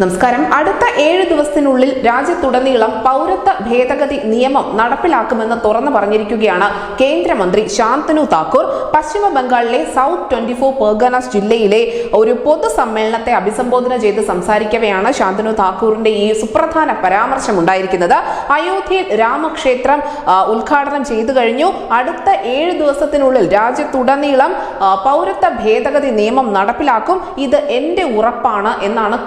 നമസ്കാരം. അടുത്ത ഏഴ് ദിവസത്തിനുള്ളിൽ രാജ്യത്തുടനീളം പൗരത്വ ഭേദഗതി നിയമം നടപ്പിലാക്കുമെന്ന് തുറന്നു പറഞ്ഞിരിക്കുകയാണ് കേന്ദ്രമന്ത്രി ശാന്തനു താക്കൂർ. പശ്ചിമ ബംഗാളിലെ സൗത്ത് ട്വന്റി ഫോർ പെർഗനാസ് ജില്ലയിലെ ഒരു പൊതുസമ്മേളനത്തെ അഭിസംബോധന ചെയ്ത് സംസാരിക്കവെയാണ് ശാന്തനു താക്കൂറിന്റെ ഈ സുപ്രധാന പരാമർശം ഉണ്ടായിരിക്കുന്നത് അയോധ്യയിൽ രാമക്ഷേത്രം ഉദ്ഘാടനം ചെയ്തു കഴിഞ്ഞു. അടുത്ത ഏഴ് ദിവസത്തിനുള്ളിൽ രാജ്യത്തുടനീളം പൗരത്വ ഭേദഗതി നിയമം നടപ്പിലാക്കും. ഇത് എന്റെ ഉറപ്പാണ് എന്നാണ്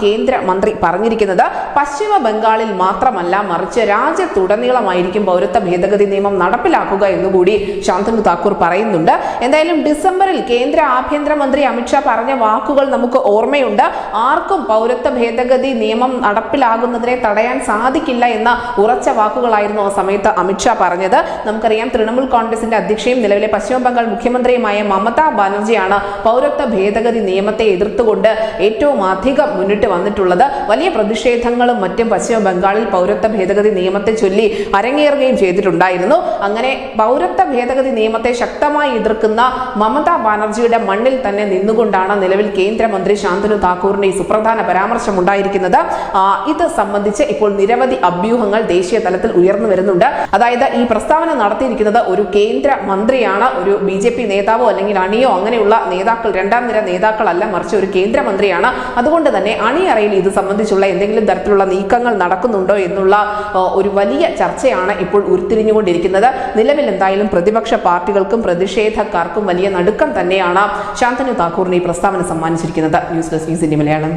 കേന്ദ്രമന്ത്രി പറഞ്ഞിരിക്കുന്നത് പശ്ചിമ ബംഗാളിൽ മാത്രമല്ല മറിച്ച് രാജ്യത്തുടനീളമായിരിക്കും പൗരത്വ ഭേദഗതി നിയമം നടപ്പിലാക്കുക എന്നുകൂടി ശാന്തനു താക്കൂർ പറയുന്നുണ്ട്. എന്തായാലും ഡിസംബറിൽ കേന്ദ്ര ആഭ്യന്തരമന്ത്രി അമിത്ഷാ പറഞ്ഞ വാക്കുകൾ നമുക്ക് ഓർമ്മയുണ്ട്. ആർക്കും പൗരത്വ ഭേദഗതി നിയമം നടപ്പിലാകുന്നതിനെ തടയാൻ സാധിക്കില്ല എന്ന ഉറച്ച വാക്കുകളായിരുന്നു ആ സമയത്ത് അമിത്ഷാ പറഞ്ഞത്. നമുക്കറിയാം തൃണമൂൽ കോൺഗ്രസിന്റെ അധ്യക്ഷയും നിലവിലെ പശ്ചിമ ബംഗാൾ മുഖ്യമന്ത്രിയുമായ മമതാ ബാനർജിയാണ് പൗരത്വ ഭേദഗതി നിയമത്തെ എതിർത്തുകൊണ്ട് ഏറ്റവും അധികം മുന്നിട്ട് വന്നിട്ടുള്ളത്. വലിയ പ്രതിഷേധങ്ങളും മറ്റും പശ്ചിമ ബംഗാളിൽ പൗരത്വ ഭേദഗതി നിയമത്തെ ചൊല്ലി അരങ്ങേറുകയും ചെയ്തിട്ടുണ്ടായിരുന്നു. അങ്ങനെ പൗരത്വ ഭേദഗതി നിയമത്തെ ശക്തമായി എതിർക്കുന്ന മമതാ ബാനർജിയുടെ മണ്ണിൽ തന്നെ നിന്നുകൊണ്ടാണ് നിലവിൽ കേന്ദ്രമന്ത്രി ശാന്തനു താക്കൂറിന്റെ ഈ സുപ്രധാന പരാമർശം ഉണ്ടായിരിക്കുന്നത് ഇത് സംബന്ധിച്ച് ഇപ്പോൾ നിരവധി അഭ്യൂഹങ്ങൾ ദേശീയ തലത്തിൽ ഉയർന്നു വരുന്നുണ്ട്. അതായത് ഈ പ്രസ്താവന നടത്തിയിരിക്കുന്നത് ഒരു കേന്ദ്ര മന്ത്രിയാണ് ഒരു ബി ജെ പി നേതാവോ അല്ലെങ്കിൽ അണിയോ അങ്ങനെയുള്ള നേതാക്കൾ രണ്ടാം നിര നേതാക്കളല്ല മറിച്ച് ഒരു കേന്ദ്രമന്ത്രിയാണ്. അതുകൊണ്ട് തന്നെ അണിയറയിൽ ഇത് സംബന്ധിച്ചുള്ള എന്തെങ്കിലും തരത്തിലുള്ള നീക്കങ്ങൾ നടക്കുന്നുണ്ടോ എന്നുള്ള ഒരു വലിയ ചർച്ചയാണ് ഇപ്പോൾ ഉരുത്തിരിഞ്ഞുകൊണ്ടിരിക്കുന്നത്. നിലവിൽ എന്തായാലും പ്രതിപക്ഷ പാർട്ടികൾക്കും പ്രതിഷേധക്കാർക്കും വലിയ നടുക്കം തന്നെയാണ് ശാന്തനു താക്കൂറിന് ഈ പ്രസ്താവന സമ്മാനിച്ചിരിക്കുന്നത്. News desk Malayalam.